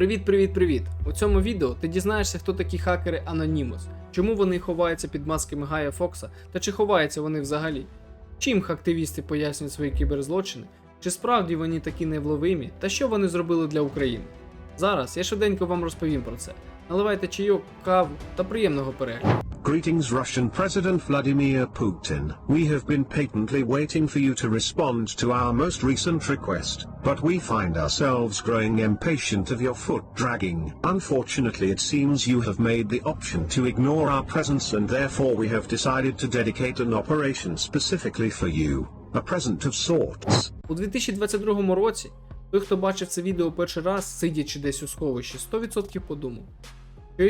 Привіт, привіт, привіт! У цьому відео ти дізнаєшся, хто такі хакери Anonymous, чому вони ховаються під масками Гая Фокса та чи ховаються вони взагалі. Чим активісти пояснюють свої кіберзлочини, чи справді вони такі невловимі, та що вони зробили для України. Зараз я швиденько вам розповім про це. Наливайте чайок, каву та приємного перегляду. Greetings, Russian President Vladimir Putin. We have been patiently waiting for you to respond to our most recent request, but we find ourselves growing impatient of your foot dragging. Unfortunately, it seems you have made the option to ignore our presence, and therefore, we have decided to dedicate an operation specifically for you. A present of sorts. У 2022 році той, хто бачив це відео перший раз, сидячи десь у сховищі, 100% подумав,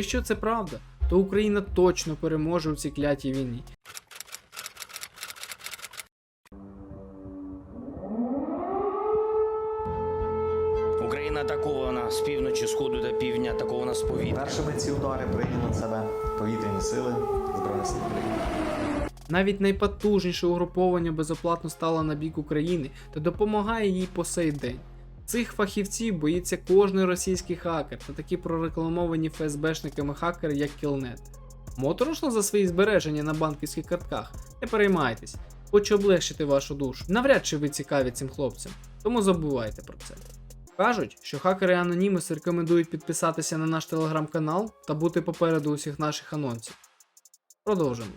що це правда, то Україна точно переможе у цій клятій війні. Україна атакована з півночі, сходу та півдня, атакована з повітря. Першими ці удари прийняли на себе повітряні сили Збройних сил України. Навіть найпотужніше угруповання безоплатно стало на бік України та допомагає їй по сей день. Цих фахівців боїться кожний російський хакер та такі прорекламовані ФСБшниками хакери, як Кілнет. Моторошно за свої збереження на банківських картках, не переймайтесь, хочу облегшити вашу душу. Навряд чи ви цікаві цим хлопцям, тому забувайте про це. Кажуть, що хакери Anonymous рекомендують підписатися на наш телеграм-канал та бути попереду усіх наших анонсів. Продовжимо.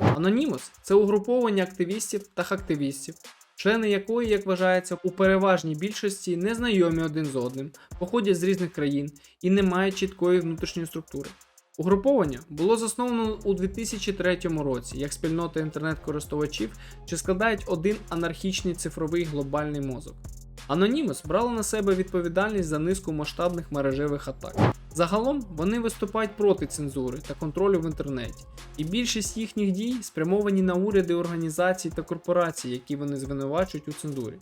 Anonymous – це угруповання активістів та хактивістів, члени якої, як вважається, у переважній більшості не знайомі один з одним, походять з різних країн і не мають чіткої внутрішньої структури. Угруповання було засновано у 2003 році як спільнота інтернет-користувачів, що складають один анархічний цифровий глобальний мозок. Anonymous брала на себе відповідальність за низку масштабних мережевих атак. Загалом вони виступають проти цензури та контролю в інтернеті, і більшість їхніх дій спрямовані на уряди організацій та корпорацій, які вони звинувачують у цензурі.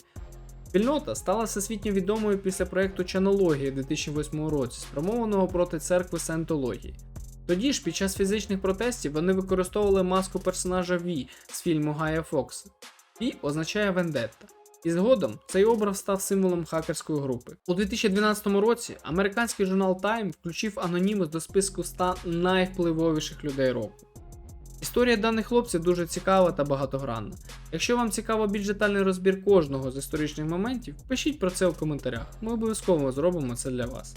Спільнота стала всесвітньо відомою після проєкту Чанологія у 2008 році, спрямованого проти церкви Сентології. Тоді ж, під час фізичних протестів, вони використовували маску персонажа Ві з фільму Гая Фокса. Ві означає вендетта. І згодом цей образ став символом хакерської групи. У 2012 році американський журнал Time включив Anonymous до списку 100 найвпливовіших людей року. Історія даних хлопців дуже цікава та багатогранна. Якщо вам цікаво більш детальний розбір кожного з історичних моментів, пишіть про це у коментарях. Ми обов'язково зробимо це для вас.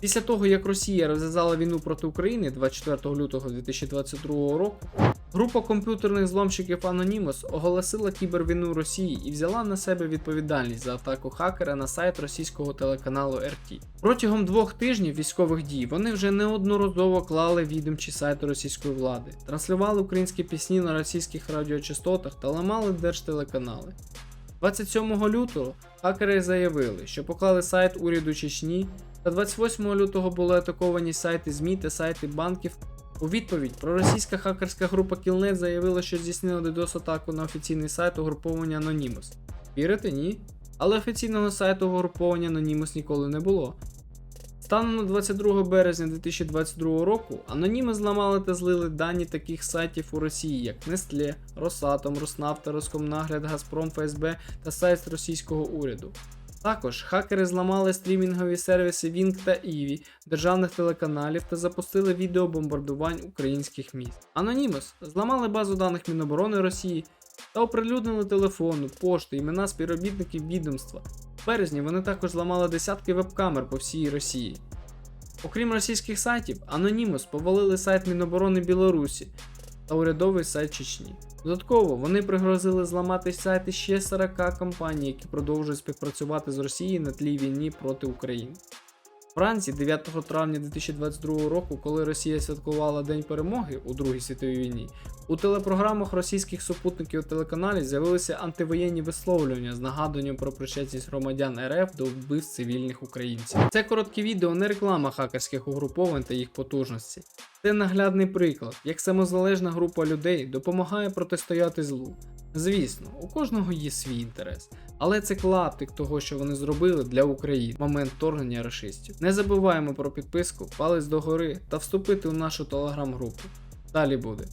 Після того, як Росія розв'язала війну проти України 24 лютого 2022 року, група комп'ютерних зломщиків Anonymous оголосила кібервійну Росії і взяла на себе відповідальність за атаку хакера на сайт російського телеканалу RT. Протягом двох тижнів військових дій вони вже неодноразово клали відомчі сайти російської влади, транслювали українські пісні на російських радіочастотах та ламали держтелеканали. 27 лютого хакери заявили, що поклали сайт уряду Чечні, та 28 лютого були атаковані сайти ЗМІ та сайти банків. У відповідь проросійська хакерська група Killnet заявила, що здійснила DDoS атаку на офіційний сайт угруповання Anonymous. Вірите, ні? Але офіційного сайту угруповання Anonymous ніколи не було. Станом на 22 березня 2022 року Anonymous зламали та злили дані таких сайтів у Росії, як Nestle, Росатом, Роснафта, Роскомнагляд, Газпром, ФСБ та сайт російського уряду. Також хакери зламали стрімінгові сервіси Wing та Ivy державних телеканалів та запустили відео бомбардувань українських міст. Anonymous зламали базу даних Міноборони Росії та оприлюднили телефони, пошти, імена співробітників відомства. В березні вони також зламали десятки веб-камер по всій Росії. Окрім російських сайтів, Anonymous повалили сайт Міноборони Білорусі та урядовий сайт Чечні. Додатково вони пригрозили зламати сайти ще 40 компаній, які продовжують співпрацювати з Росією на тлі війни проти України. Вранці 9 травня 2022 року, коли Росія святкувала День перемоги у Другій світовій війні, у телепрограмах російських супутників телеканалів з'явилися антивоєнні висловлювання з нагадуванням про причетність громадян РФ до вбивств цивільних українців. Це коротке відео не реклама хакерських угруповань та їх потужності. Це наглядний приклад, як самозалежна група людей допомагає протистояти злу. Звісно, у кожного є свій інтерес, але це клаптик того, що вони зробили для України в момент вторгнення расистів. Не забуваємо про підписку, палець догори та вступити у нашу телеграм-групу. Далі буде.